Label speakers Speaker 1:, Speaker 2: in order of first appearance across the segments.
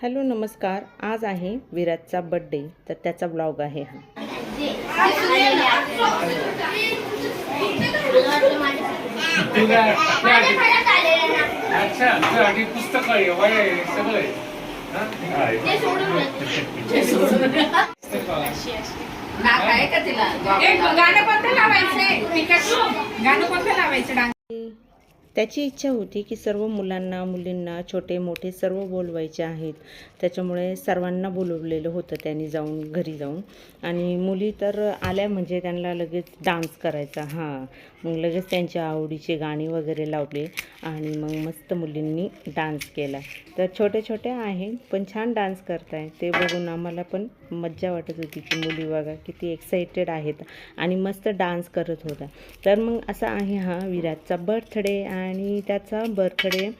Speaker 1: Hello नमस्कार. आज आहे विराजचा बड्डे तर त्याचा ब्लॉग आहे हा.
Speaker 2: तुला हा?
Speaker 3: गाणं कोणतं लावायचंय? पिकाचू? गाणं कोणतं लावायचं डान्स?
Speaker 1: त्याची इच्छा होती की सर्व मुलांना मुलींना छोटे मोठे सर्व बोलवायचे आहेत. त्याच्यामुळे सर्वांना बोलवलेलं होतं त्यांनी जाऊन घरी जाऊन. आणि मुली तर आल्या म्हणजे त्यांना लगेच डान्स करायचा. हां मग लगेच त्यांच्या आवडीचे गाणी वगैरे लावले आणि मग मस्त मुलींनी डान्स केला. तर छोटे छोटे आहे पण छान डान्स करताय. ते बघून आम्हाला पण मज्जा वाटत होती की मुली बघा किती एक्साइटेड आहेत आणि मस्त डान्स करत होता तर मग असा आहे हा विराटचा बर्थडे आणि त्याचा बर्थडे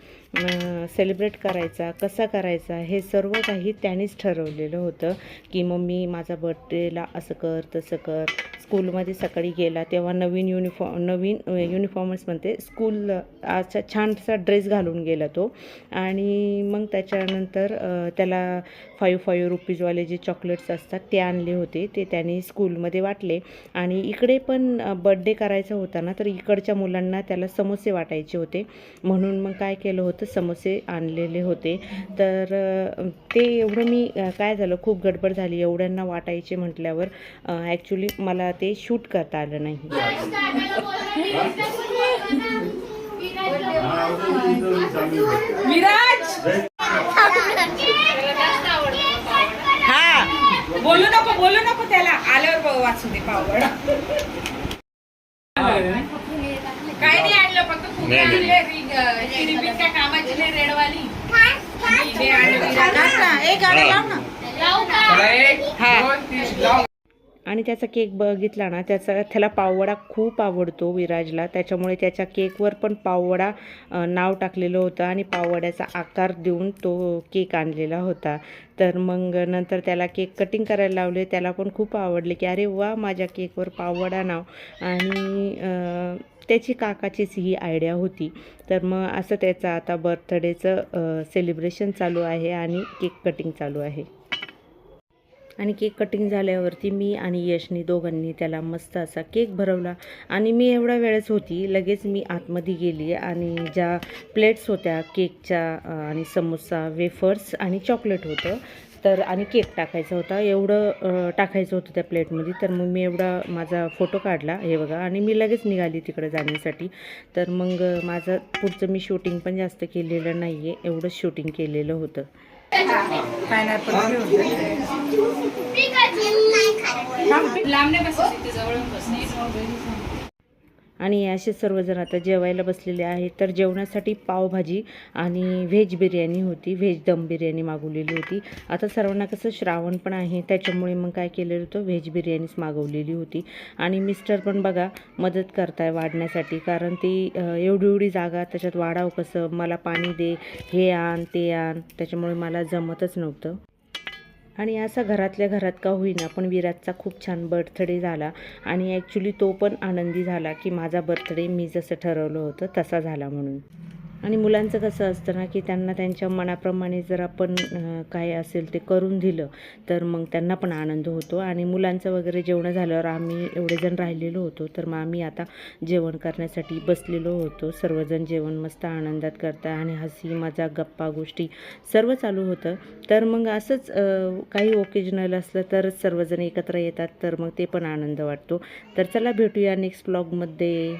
Speaker 1: सेलिब्रेट करायचा कसा करायचा हे सर्व काही त्यानेच ठरवलेलं होतं की मम्मी माझा बर्थडेला असं कर तसं कर. स्कूलमध्ये सकाळी गेला तेव्हा नवीन युनिफॉर्म नवीन युनिफॉर्मच म्हणते स्कूल असा छानसा ड्रेस घालून गेला तो. आणि मग त्याच्यानंतर त्याला फाईव्ह फाईव्ह रुपीजवाले जे चॉकलेट्स असतात ते आणले होते. ते त्याने स्कूलमध्ये वाटले. आणि इकडे पण बड्डे करायचा होता ना तर इकडच्या मुलांना त्याला समोसे वाटायचे होते. म्हणून मग काय केलं होतं समोसे आणलेले होते. तर ते एवढं मी काय झालं खूप गडबड झाली. एवढ्यांना वाटायचे म्हटल्यावर ॲक्च्युली मला ते शूट करता आलं नाही.
Speaker 3: विराज हा बोलू नको बोलू नको त्याला. आल्यावर बघ वाचू दे पावड काय नाही आणलं फक्त फुगे आणले कामाची नाही रेडवाली. हे
Speaker 2: एक, दोन, तीन, जाऊ.
Speaker 1: आणि त्याचा केक बघितला ना त्याचा त्याला पाववडा खूप आवडतो विराजला. त्याच्यामुळे त्याच्या केकवर पण पाववडा नाव टाकलेलं होतं आणि पाववड्याचा आकार देऊन तो केक आणलेला होता. तर मग नंतर त्याला केक कटिंग करायला लावले. त्याला पण खूप आवडले की अरे वा माझ्या केकवर पाववडा नाव. आणि त्याची काकाचीच ही आयडिया होती. तर मग असं त्याचं आता बर्थडेचं सेलिब्रेशन चालू आहे आणि केक कटिंग चालू आहे. आणि केक कटिंग झाल्यावरती मी आणि यशनी दोघांनी त्याला मस्त असा केक भरवला. आणि मी एवढ्या वेळेस होती लगेच मी आतमध्ये गेली आणि ज्या प्लेट्स होत्या केकच्या आणि समोसा वेफर्स आणि चॉकलेट होतं तर आणि केक टाकायचा होता. एवढं टाकायचं होतं त्या प्लेटमध्ये तर मग मी एवढा माझा फोटो काढला हे बघा आणि मी लगेच निघाली तिकडे जाण्यासाठी. तर मग माझं पुढचं मी शूटिंग पण जास्त केलेलं नाही आहे एवढंच शूटिंग केलेलं होतं.
Speaker 3: पायनॅपल लांब नाही बसायचं ते जवळून बसणे
Speaker 1: आणि असे सर्वजण आता जेवायला बसलेले आहेत. तर जेवणासाठी पावभाजी आणि व्हेज बिर्याणी होती. व्हेज दम बिर्याणी मागवलेली होती. आता सर्वांना कसं श्रावण पण आहे त्याच्यामुळे मग काय केलेलं होतं? व्हेज बिर्याणीच मागवलेली होती. आणि मिस्टर पण बघा मदत करताय वाढण्यासाठी. कारण ती एवढी एवढी जागा त्याच्यात वाढावं कसं? मला पाणी दे हे आण ते आण. त्याच्यामुळे मला जमतच नव्हतं. आणि असा घरातल्या घरात का होईना पण विराटचा खूप छान बर्थडे झाला. आणि ॲक्च्युली तो पण आनंदी झाला की माझा बर्थडे मी जसं ठरवलं होतं तसा झाला म्हणून. आणि मुलांचं कसं असतं ना की त्यांना त्यांच्या मनाप्रमाणे जर आपण काय असेल ते करून दिलं तर मग त्यांना पण आनंद होतो. आणि मुलांचं वगैरे जेवण झाल्यावर आम्ही एवढे जण राहिलेलो होतो तर मग आम्ही आता जेवण करण्यासाठी बसलेलो होतो. सर्वजण जेवण मस्त आनंदात करता आणि हसी मजा गप्पा गोष्टी सर्व चालू होतं. तर मग असंच काही ओकेजनल असलं तरच सर्वजण एकत्र येतात तर मग ते पण आनंद वाटतो. तर चला भेटूया नेक्स्ट ब्लॉगमध्ये